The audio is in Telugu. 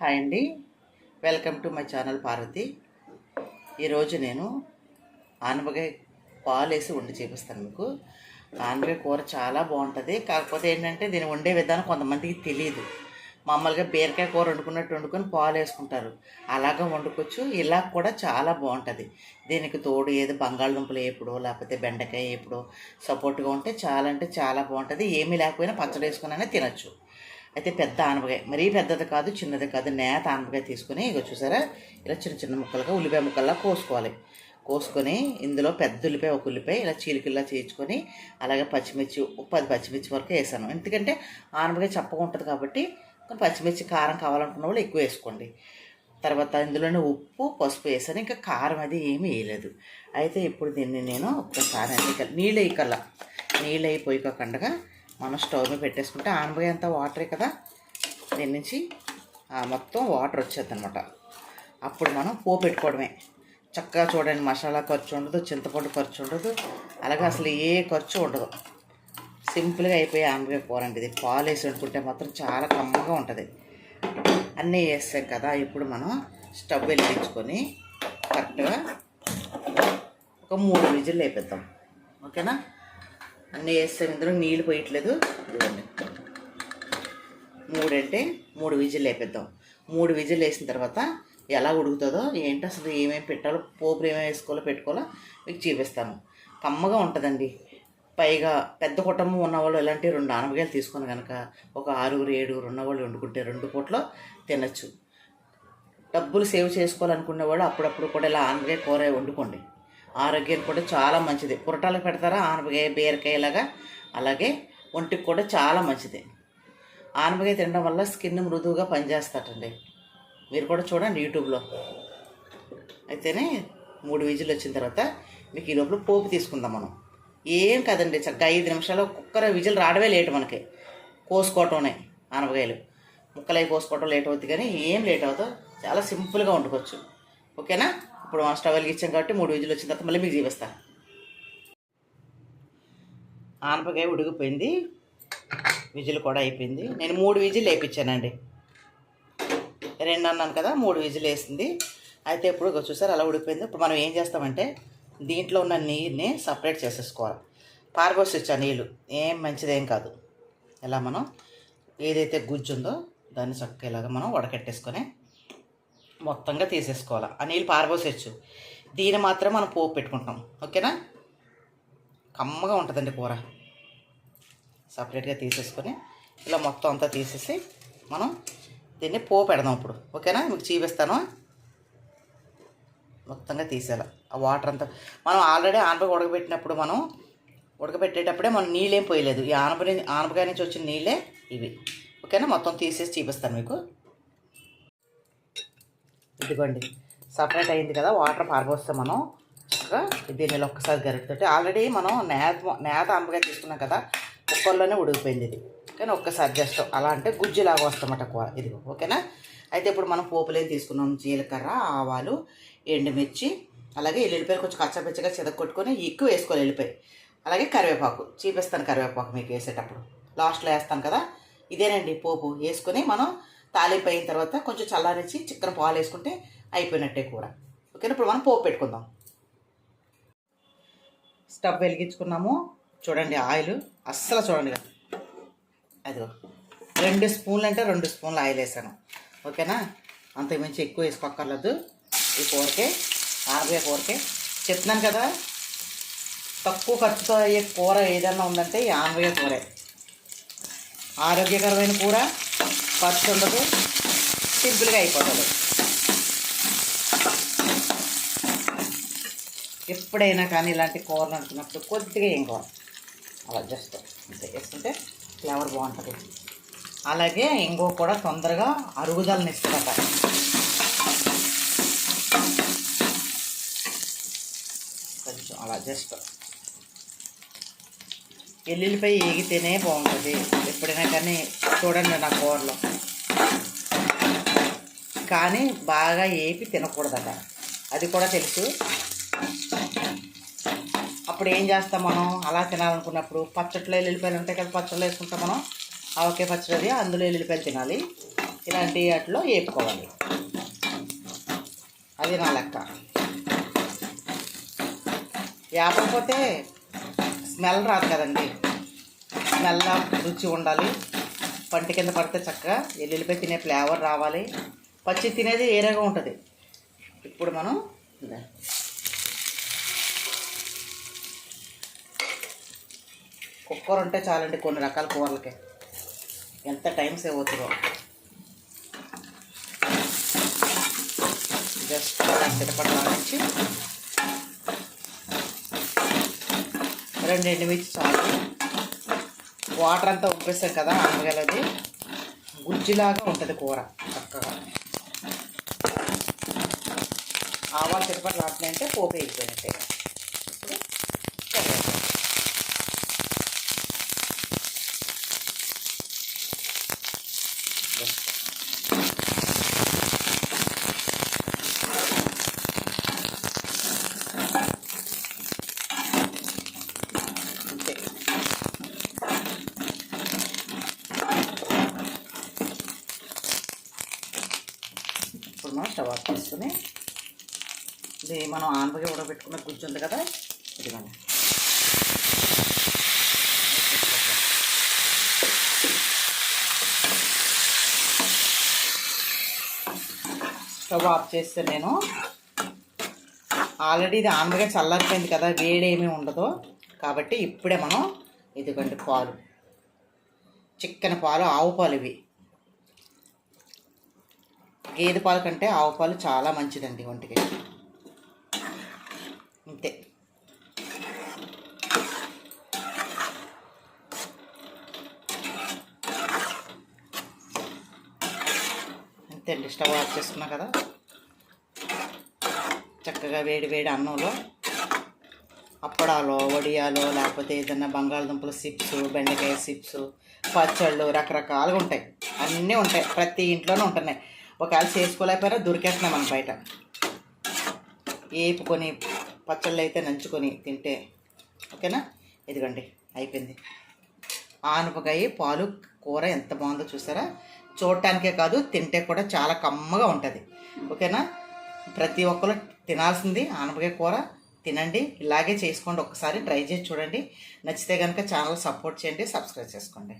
హాయ్ అండి. Welcome to my channel Parvathi ఈరోజు నేను ఆనపకాయ పాలు వేసి వండి చూపిస్తాను మీకు. ఆనపకాయ కూర చాలా బాగుంటుంది. కాకపోతే ఏంటంటే దీన్ని వండే విధానం కొంతమందికి తెలియదు మామూలుగా బీరకాయ కూర వండుకున్నట్టు వండుకొని పాలు వేసుకుంటారు అలాగా వండుకోవచ్చు. ఇలా కూడా చాలా బాగుంటుంది. దీనికి తోడు ఏదో బంగాళదుంపలు వేపుడో లేకపోతే బెండకాయ వేపుడో సపోర్ట్గా ఉంటే చాలా అంటే చాలా బాగుంటుంది. ఏమీ లేకపోయినా పచ్చడి వేసుకుని తినచ్చు. అయితే పెద్ద ఆనపకాయ మరీ పెద్దది కాదు చిన్నది కాదు నేత ఆనపకాయ తీసుకొని ఇక చూసారా? ఇలా చిన్న చిన్న ముక్కలుగా ఉల్లిపాయ ముక్కల్లా కోసుకోవాలి. కోసుకొని ఇందులో పెద్ద ఉల్లిపాయ ఒక ఉల్లిపాయ ఇలా చీలికల్లా చేయించుకొని అలాగే పచ్చిమిర్చి పది పచ్చిమిర్చి వరకు వేసాను. ఎందుకంటే ఆనపకాయ చప్పగా ఉంటుంది కాబట్టి పచ్చిమిర్చి కారం కావాలనుకున్న వాళ్ళు ఎక్కువ వేసుకోండి. తర్వాత ఇందులోనే ఉప్పు పసుపు వేసాను. ఇంకా కారం అది ఏమీ వేయలేదు. అయితే ఇప్పుడు దీన్ని నేను ఒక్కసారి నీళ్ళు వేయకల్లా. నీళ్ళు అయిపోయిపోకుండా మనం స్టవ్ మీద పెట్టేసుకుంటే ఆనపకాయ అంతా వాటరే కదా? దీని నుంచి మొత్తం వాటర్ వచ్చేది అనమాట అప్పుడు మనం పోపు పెట్టుకోవడమే. చక్కగా చూడండి మసాలా ఖర్చు ఉండదు చింతపండు ఖర్చు ఉండదు అలాగే అసలు ఏ ఖర్చు ఉండదు. సింపుల్గా అయిపోయి ఆనపకాయ కూర అండి ఇది. పాలు వేసి వండుకుంటే మాత్రం చాలా కమ్మగా ఉంటుంది. అన్నీ వేస్తాం కదా ఇప్పుడు మనం స్టవ్ వెలిగించుకొని కరెక్ట్గా ఒక మూడు విజిల్ వేపిద్దాం. ఓకేనా? అన్నీ వేస్తాం ఇందులో నీళ్ళు పోయట్లేదు. మూడు అంటే మూడు విజిల్ వేపిద్దాం మూడు విజిల్ వేసిన తర్వాత ఎలా ఉడుకుతుందో ఏంటో అసలు ఏమేమి పెట్టాలో పోపులు ఏమేమి వేసుకోవాలో పెట్టుకోవాలో మీకు చూపిస్తాను. కమ్మగా ఉంటుందండి. పైగా పెద్ద కుటుంబం ఉన్నవాళ్ళు ఇలాంటి రెండు ఆనపకాయలు తీసుకొని కనుక ఒక ఆరుగురు ఏడుగురు ఉన్నవాళ్ళు వండుకుంటే రెండు పూట్లో తినచ్చు. డబ్బులు సేవ్ చేసుకోవాలనుకునే వాళ్ళు అప్పుడప్పుడు కూడా ఇలా ఆనపకాయ కూర వండుకోండి. ఆరోగ్యానికి కూడా చాలా మంచిది. పురటాలకు పెడతారా? ఆనపకాయ బీరకాయలాగా. అలాగే ఒంటికి కూడా చాలా మంచిది. ఆనపకాయ తినడం వల్ల స్కిన్ మృదువుగా పనిచేస్తాటండి. మీరు కూడా చూడండి యూట్యూబ్లో. అయితేనే మూడు విజులు వచ్చిన తర్వాత మీకు ఈ లోపల పోపు తీసుకుందాం మనం. ఏం కదండి చక్కగా ఐదు నిమిషాలు కుక్కర విజిల్ రావడమే లేటు మనకి. కోసుకోవటమే ఆనపకాయలు. ముక్కలై కోసుకోవటం లేట్ అవుతుంది కానీ ఏం లేట్ అవుతుందో చాలా సింపుల్గా వండుకోవచ్చు. ఓకేనా? ఇప్పుడు మనం స్టవ్ వెలిగించాం కాబట్టి మూడు విజులు వచ్చిన తర్వాత మళ్ళీ మీకు చూపిస్తా ఆనపకాయ ఉడికిపోయింది. విజిల్ కూడా అయిపోయింది. నేను మూడు విజిల్ వేయించానండి. రెండు అన్నాను కదా మూడు విజిల్ వేసింది. అయితే ఇప్పుడు చూసారు అలా ఉడిపోయింది ఇప్పుడు మనం ఏం చేస్తామంటే దీంట్లో ఉన్న నీరుని సపరేట్ చేసేసుకోవాలి. పారబోసొచ్చు నీళ్ళు ఏం మంచిదేం కాదు. ఇలా మనం ఏదైతే గుజ్జు ఉందో దాన్ని చక్కగా మనం వడకట్టేసుకొని మొత్తంగా తీసేసుకోవాలి. ఆ నీళ్ళు పారబోసేచ్చు దీన్ని మాత్రం మనం పోపు పెట్టుకుంటాం ఓకేనా? కమ్మగా ఉంటుందండి కూర. సపరేట్గా తీసేసుకొని ఇలా మొత్తం అంతా తీసేసి మనం దీన్ని పో పెడదాం ఇప్పుడు. ఓకేనా? మీకు చూపిస్తాను. మొత్తంగా తీసేయాలి. ఆ వాటర్ అంతా మనం ఆల్రెడీ ఆనపకాయ ఉడకబెట్టినప్పుడు మనం ఉడకబెట్టేటప్పుడే మనం నీళ్ళేం పోయలేదు. ఈ ఆనప ఆనపకాయ నుంచి వచ్చిన నీళ్ళే ఇవి. ఓకేనా? మొత్తం తీసేసి చూపిస్తాను మీకు. ఇదిగోండి. సపరేట్ అయింది కదా వాటర్ పారబోస్తాం మనం దీనిలో ఒక్కసారి గరిటతోటి. ఆల్రెడీ మనం నేత నేత అంబగా తీసుకున్నాం కదా కుక్కర్లోనే ఉడికిపోయింది ఇది. కానీ ఒక్కసారి జస్ట్ అలా అంటే గుజ్జులాగా వస్తామట కూర ఇది ఓకేనా? అయితే ఇప్పుడు మనం పోపులేం తీసుకున్నాం జీలకర్ర ఆవాలు ఎండుమిర్చి అలాగే ఎల్లుల్లిపాయలు కొంచెం కచ్చపచ్చగా చెదగొట్టుకొని ఎక్కువ వేసుకోవాలి ఎల్లిపాయ అలాగే కరివేపాకు. చూపిస్తాను కరివేపాకు మీకు వేసేటప్పుడు. లాస్ట్లో వేస్తాను కదా. ఇదేనండి పోపు. వేసుకొని మనం తాలింపు అయిన తర్వాత కొంచెం చల్లారించి చిక్కన పాలు వేసుకుంటే అయిపోయినట్టే కూర. ఓకేనా? ఇప్పుడు మనం పోపు పెట్టుకుందాం. స్టవ్ వెలిగించుకున్నాము. చూడండి ఆయిల్. అస్సలు చూడండి. ఇక. అదిగో. రెండు స్పూన్లు అంటే రెండు స్పూన్లు ఆయిల్ వేసాను. ఓకేనా? అంతకుమించి ఎక్కువ వేసుకోక్కర్లేదు. ఈ కూరకే ఆనపకాయ కూరకే. చెప్తున్నాను కదా తక్కువ ఖర్చుతో అయ్యే కూర ఏదైనా ఉందంటే ఈ ఆనపకాయ కూరే. ఆరోగ్యకరమైన కూర. ఖర్చు ఉండదు. సింపుల్గా అయిపోతుంది. ఎప్పుడైనా కానీ ఇలాంటి కూరలు అనుకున్నప్పుడు కొద్దిగా ఏం కూర అలా జస్ట్ వేసుకుంటే ఫ్లేవర్ బాగుంటుంది. అలాగే ఇంకో కూడా తొందరగా అరుగుదలని ఇస్తుందట కొంచెం అలా జస్ట్ ఎల్లుల్లిపై ఏగితేనే బాగుంటుంది. ఎప్పుడైనా కానీ చూడండి నా కూరలో. కానీ బాగా ఏపి తినకూడదట. అది కూడా తెలుసు. అప్పుడు ఏం చేస్తాం మనం? అలా తినాలనుకున్నప్పుడు పచ్చట్లో ఎల్లుల్లిపాయలు ఉంటాయి కదా పచ్చళ్ళు వేసుకుంటాం మనం. ఆవకాయ పచ్చడి అది అందులో ఎల్లుల్లిపాయలు తినాలి. ఇలాంటి వాటిలో వేపుకోవాలి. అది నా లెక్క. వేపకపోతే స్మెల్ రాదు కదండి. స్మెల్ రుచి ఉండాలి. పంట కింద పడితే చక్కగా ఎల్లుల్లిపాయ తినే ఫ్లేవర్ రావాలి. పచ్చి తినేది ఏరేగా ఉంటుంది? ఇప్పుడు మనం కుక్కర్ ఉంటే చాలండి కొన్ని రకాల కూరలకి. ఎంత టైం సేవ్ అవుతుందో. జస్ట్ అలా సిరపడి నుంచి రెండు ఎండుమిర్చి చాలు. వాటర్ అంతా ఉప్పేస్తాం కదా ఆనగలది. గుజ్జులాగా ఉంటుంది కూర చక్కగా. ఆవాలు తిరుపతి లాంటినంటే పోపు వేయిపోయినట్టే ఇప్పుడు కరివేపాకు. అంతే ఇప్పుడు మనం స్టవ్ ఆఫ్ చేసుకుని ఇది మనం ఆనపగా ఉడకబెట్టుకున్న గుజ్జు ఉంది కదా? ఇదిగోండి. స్టవ్ ఆఫ్ చేస్తే నేను ఆల్రెడీ ఇది ఆంధ్రగా చల్లారిపోయింది కదా వేడేమీ ఉండదు. కాబట్టి ఇప్పుడే మనం ఇదిగోండి పాలు. చిక్కని పాలు ఆవు పాలు ఇవి. గేదె పాలు కంటే ఆవు పాలు చాలా మంచిదండి ఒంటికి అంతే అంతే అండి స్టవ్ ఆఫ్ చేసుకున్నా కదా. చక్కగా వేడి వేడి అన్నంలో అప్పడాలో వడియాలో లేకపోతే ఏదైనా బంగాళదుంపల సిప్స్ బెండకాయ సిప్స్ పచ్చళ్ళు రకరకాలుగా ఉంటాయి. అన్నీ ఉంటాయి. ప్రతి ఇంట్లోనే ఉంటున్నాయి. ఒకవేళ చేసుకోలేకపోయినా దొరికేస్తున్నాయి మనం బయట. ఏపుకొని పచ్చళ్ళు అయితే నంచుకొని తింటే ఓకేనా? ఇదిగోండి అయిపోయింది. ఆనపకాయ పాలు కూర ఎంత బాగుందో చూసారా? చూడటానికే కాదు తింటే కూడా చాలా కమ్మగా ఉంటుంది. ఓకేనా? ప్రతి ఒక్కరు తినాల్సింది ఆనపకాయ కూర తినండి. ఇలాగే చేసుకోండి. ఒకసారి ట్రై చేసి చూడండి. నచ్చితే కనుక ఛానల్ సపోర్ట్ చేయండి సబ్స్క్రైబ్ చేసుకోండి.